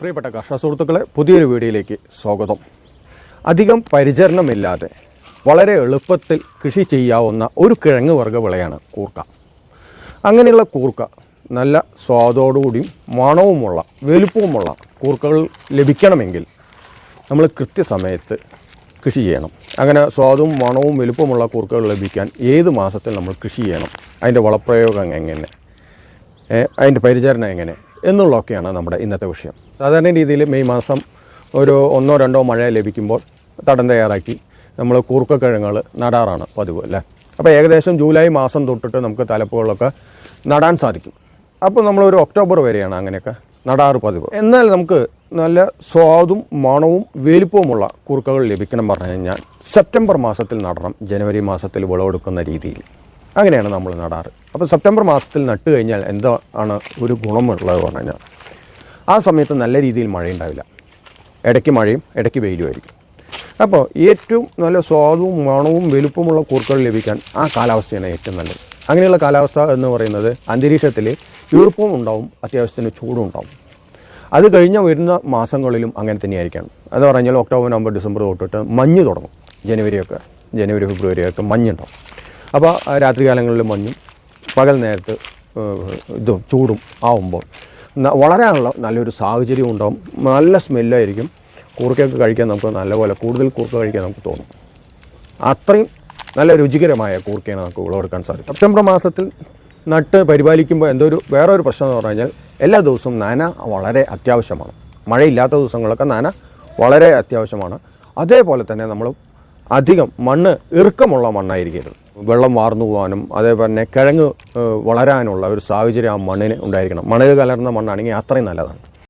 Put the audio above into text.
പ്രിയപ്പെട്ട കർഷക സുഹൃത്തുക്കളെ പുതിയൊരു വീഡിയോയിലേക്ക് സ്വാഗതം. അധികം പരിചരണമില്ലാതെ വളരെ എളുപ്പത്തിൽ കൃഷി ചെയ്യാവുന്ന ഒരു കിഴങ്ങ് വർഗ വിളയാണ് കൂർക്ക. അങ്ങനെയുള്ള കൂർക്ക നല്ല സ്വാദോടുകൂടിയും മണവുമുള്ള വലുപ്പവുമുള്ള കൂർക്കകൾ ലഭിക്കണമെങ്കിൽ നമ്മൾ കൃത്യസമയത്ത് കൃഷി ചെയ്യണം. അങ്ങനെ സ്വാദും മണവും വലുപ്പമുള്ള കൂർക്കകൾ ലഭിക്കാൻ ഏത് മാസത്തിൽ നമ്മൾ കൃഷി ചെയ്യണം? അതിന്റെ വളപ്രയോഗം എങ്ങനെ? അതിന്റെ പരിചരണം എങ്ങനെ? എന്നുള്ളതൊക്കെയാണ് നമ്മുടെ ഇന്നത്തെ വിഷയം. സാധാരണ രീതിയിൽ മെയ് മാസം ഒരു ഒന്നോ രണ്ടോ മഴ ലഭിക്കുമ്പോൾ തടം തയ്യാറാക്കി നമ്മൾ കൂർക്കക്കിഴങ്ങൾ നടാറാണ് പതിവ് അല്ലേ? അപ്പോൾ ഏകദേശം ജൂലൈ മാസം തൊട്ടിട്ട് നമുക്ക് തലപ്പുകളൊക്കെ നടാൻ സാധിക്കും. അപ്പോൾ നമ്മളൊരു ഒക്ടോബർ വരെയാണ് അങ്ങനെയൊക്കെ നടാറ് പതിവ്. എന്നാൽ നമുക്ക് നല്ല സ്വാദും മണവും വലിപ്പവുമുള്ള കൂർക്കകൾ ലഭിക്കണം പറഞ്ഞു കഴിഞ്ഞാൽ സെപ്റ്റംബർ മാസത്തിൽ നടണം ജനുവരി മാസത്തിൽ വിളവെടുക്കുന്ന രീതിയിൽ. അങ്ങനെയാണ് നമ്മൾ നടാറ്. അപ്പോൾ സെപ്റ്റംബർ മാസത്തിൽ നട്ട് കഴിഞ്ഞാൽ എന്തോ ആണ് ഒരു ഗുണമുള്ളത് പറഞ്ഞു കഴിഞ്ഞാൽ ആ സമയത്ത് നല്ല രീതിയിൽ മഴയുണ്ടാവില്ല. ഇടയ്ക്ക് മഴയും ഇടയ്ക്ക് വെയിലുമായിരിക്കും അപ്പോൾ ഏറ്റവും നല്ല സ്വാദവും മണവും വലുപ്പമുള്ള കൂർക്കകൾ ലഭിക്കാൻ ആ കാലാവസ്ഥയാണ് ഏറ്റവും നല്ലത്. അങ്ങനെയുള്ള കാലാവസ്ഥ എന്ന് പറയുന്നത് അന്തരീക്ഷത്തിൽ ഈർപ്പവും ഉണ്ടാവും അത്യാവശ്യത്തിന് ചൂടും ഉണ്ടാവും. അത് കഴിഞ്ഞ വരുന്ന മാസങ്ങളിലും അങ്ങനെ തന്നെയായിരിക്കണം. എന്ന് പറഞ്ഞാൽ ഒക്ടോബർ നവംബർ ഡിസംബർ തൊട്ടിട്ട് മഞ്ഞ് തുടങ്ങും. ജനുവരിയൊക്കെ ജനുവരി ഫെബ്രുവരിയൊക്കെ മഞ്ഞുണ്ടാവും അപ്പോൾ രാത്രികാലങ്ങളിൽ മഞ്ഞും പകൽ നേരത്ത് ഇതും ചൂടും ആവുമ്പോൾ വളരാനുള്ള നല്ലൊരു സാഹചര്യം ഉണ്ടാവും. നല്ല സ്മെല്ലായിരിക്കും. കൂർക്കയൊക്കെ കഴിക്കാൻ നമുക്ക് നല്ലപോലെ കൂടുതൽ കൂർക്ക കഴിക്കാൻ നമുക്ക് തോന്നും. അത്രയും നല്ല രുചികരമായ കൂർക്കയാണ് നമുക്ക് വിളവെടുക്കാൻ സാധിക്കും. സെപ്റ്റംബർ മാസത്തിൽ നട്ട് പരിപാലിക്കുമ്പോൾ എന്തോ ഒരു വേറൊരു പ്രശ്നം എന്ന് പറഞ്ഞു കഴിഞ്ഞാൽ എല്ലാ ദിവസവും നന വളരെ അത്യാവശ്യമാണ്. മഴയില്ലാത്ത ദിവസങ്ങളൊക്കെ നന വളരെ അത്യാവശ്യമാണ്. അതേപോലെ തന്നെ നമ്മൾ അധികം മണ്ണ് ഇറുക്കമുള്ള മണ്ണായിരിക്കരുത് വെള്ളം വാർന്നു പോകാനും അതേപോലെ തന്നെ കിഴങ്ങ് വളരാനുള്ള ഒരു സാഹചര്യം ആ മണ്ണിന് ഉണ്ടായിരിക്കണം. മണൽ കലർന്ന മണ്ണാണെങ്കിൽ അത്രയും നല്ലതാണ്.